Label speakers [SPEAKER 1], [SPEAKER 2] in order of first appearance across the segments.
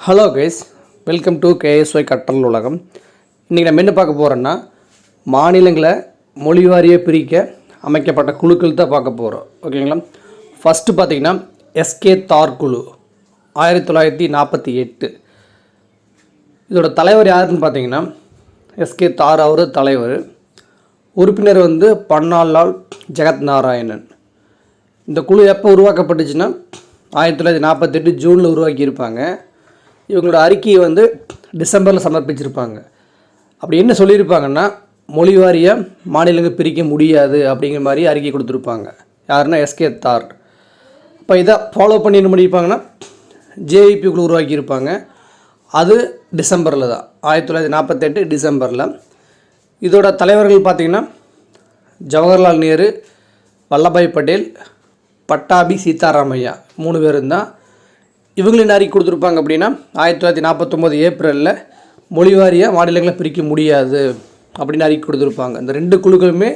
[SPEAKER 1] Hello guys welcome to KSY கற்றல் உலகம் இன்றைக்கி நம்ம என்ன பார்க்க போகிறோன்னா மாநிலங்களை மொழி வாரியாக பிரிக்க அமைக்கப்பட்ட குழுக்கள் தான் பார்க்க போகிறோம் ஓகேங்களா ஃபஸ்ட்டு பார்த்தீங்கன்னா எஸ்கே தார் குழு ஆயிரத்தி தொள்ளாயிரத்தி நாற்பத்தி எட்டு. இதோட தலைவர் யாருன்னு பார்த்தீங்கன்னா எஸ்கே தார் அவர் தலைவர். உறுப்பினர் வந்து பன்னாலால் ஜெகத் நாராயணன் இந்த குழு எப்போ உருவாக்கப்பட்டுச்சுன்னா ஆயிரத்தி தொள்ளாயிரத்தி நாற்பத்தெட்டு ஜூனில் உருவாக்கியிருப்பாங்க. இவங்களோட அறிக்கையை வந்து டிசம்பரில் சமர்ப்பிச்சிருப்பாங்க. அப்படி என்ன சொல்லியிருப்பாங்கன்னா மொழி வாரியாக மாநிலங்கள் பிரிக்க முடியாது அப்படிங்கிற மாதிரி அறிக்கை கொடுத்துருப்பாங்க. யாருன்னா எஸ்கே தார். இப்போ இதை ஃபாலோ பண்ணி என்ன பண்ணியிருப்பாங்கன்னா ஜேஇபி குழு உருவாக்கியிருப்பாங்க. அது டிசம்பரில் தான். ஆயிரத்தி தொள்ளாயிரத்தி நாற்பத்தெட்டு டிசம்பரில். இதோட தலைவர்கள் பார்த்திங்கன்னா ஜவஹர்லால் நேரு வல்லபாய் பட்டேல் பட்டாபி சீதாராமையா மூணு பேரும் தான். இவங்களும் என்ன அறிக்கை கொடுத்துருப்பாங்க அப்படின்னா ஆயிரத்தி தொள்ளாயிரத்தி நாற்பத்தொம்போது ஏப்ரலில் மொழிவாரியாக மாநிலங்களை பிரிக்க முடியாது அப்படின்னு அறிக்கை கொடுத்துருப்பாங்க. இந்த ரெண்டு குழுக்களுமே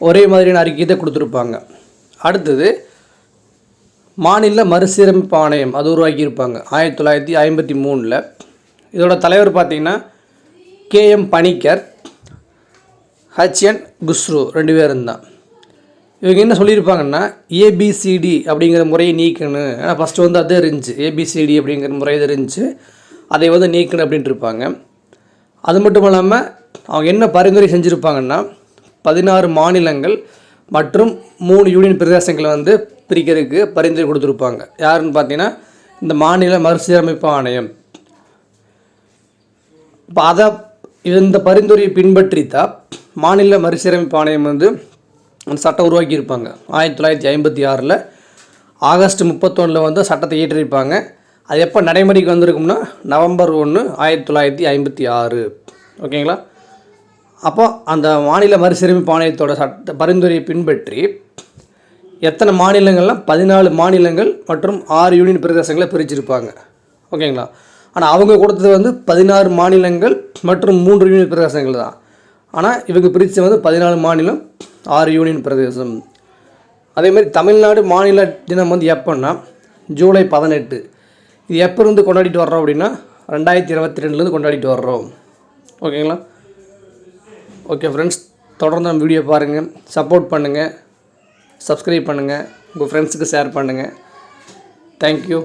[SPEAKER 1] ஒரே மாதிரியான அறிக்கை தான் கொடுத்துருப்பாங்க. அடுத்தது மாநில மறுசீரமைப்பு ஆணையம் அது உருவாக்கியிருப்பாங்க ஆயிரத்தி தொள்ளாயிரத்தி ஐம்பத்தி மூணில் இதோட தலைவர் பார்த்திங்கன்னா கேஎம் பணிக்கர் ஹச்என் குஸ்ரு ரெண்டு பேரும் தான் இவங்க என்ன சொல்லியிருப்பாங்கன்னா ஏபிசிடி அப்படிங்கிற முறையை நீக்கணும். ஏன்னா ஃபஸ்ட்டு வந்து அது இருந்துச்சு. ஏபிசிடி அப்படிங்கிற முறை இது இருந்துச்சு. அதை வந்து நீக்கணும் அப்படின்ட்டு இருப்பாங்க. அது மட்டும் இல்லாமல் அவங்க என்ன பரிந்துரை செஞ்சுருப்பாங்கன்னா பதினாறு மாநிலங்கள் மற்றும் மூணு யூனியன் பிரதேசங்களை வந்து பிரிக்கிறதுக்கு பரிந்துரை கொடுத்துருப்பாங்க. யாருன்னு பார்த்தீங்கன்னா இந்த மாநில மறுசீரமைப்பு ஆணையம். இப்போ அதை இந்த பரிந்துரையை பின்பற்றி தான் மாநில மறுசீரமைப்பு ஆணையம் வந்து அந்த சட்டம் உருவாக்கியிருப்பாங்க. ஆயிரத்தி தொள்ளாயிரத்தி ஐம்பத்தி ஆறில் ஆகஸ்ட் முப்பத்தொன்னில் வந்து சட்டத்தை இயற்றிருப்பாங்க. அது எப்போ நடைமுறைக்கு வந்திருக்கும்னா நவம்பர் ஒன்று ஆயிரத்தி தொள்ளாயிரத்தி ஐம்பத்தி ஆறு. ஓகேங்களா? அப்போ அந்த மாநில மறுசீரமைப்பு ஆணையத்தோட சட்ட பரிந்துரையை பின்பற்றி எத்தனை மாநிலங்கள்லாம் பதினாலு மாநிலங்கள் மற்றும் ஆறு யூனியன் பிரதேசங்களை பிரிச்சிருப்பாங்க. ஓகேங்களா? ஆனால் அவங்க கொடுத்தது வந்து பதினாறு மாநிலங்கள் மற்றும் மூன்று யூனியன் பிரதேசங்கள் தான். ஆனால் இவங்க பிரித்து வந்து பதினாலு மாநிலம் ஆறு யூனியன் பிரதேசம். அதேமாதிரி தமிழ்நாடு மாநில தினம் வந்து எப்போன்னா ஜூலை பதினெட்டு. இது எப்போ இருந்து கொண்டாடிட்டு வர்றோம் அப்படின்னா ரெண்டாயிரத்தி இருபத்தி ரெண்டுலேருந்து கொண்டாடிட்டு வர்றோம். ஓகேங்களா? ஓகே ஃப்ரெண்ட்ஸ் தொடர்ந்து நம்ம வீடியோ பாருங்கள் சப்போர்ட் பண்ணுங்கள் சப்ஸ்கிரைப் பண்ணுங்கள் உங்கள் ஃப்ரெண்ட்ஸுக்கு ஷேர் பண்ணுங்கள் தேங்க்யூ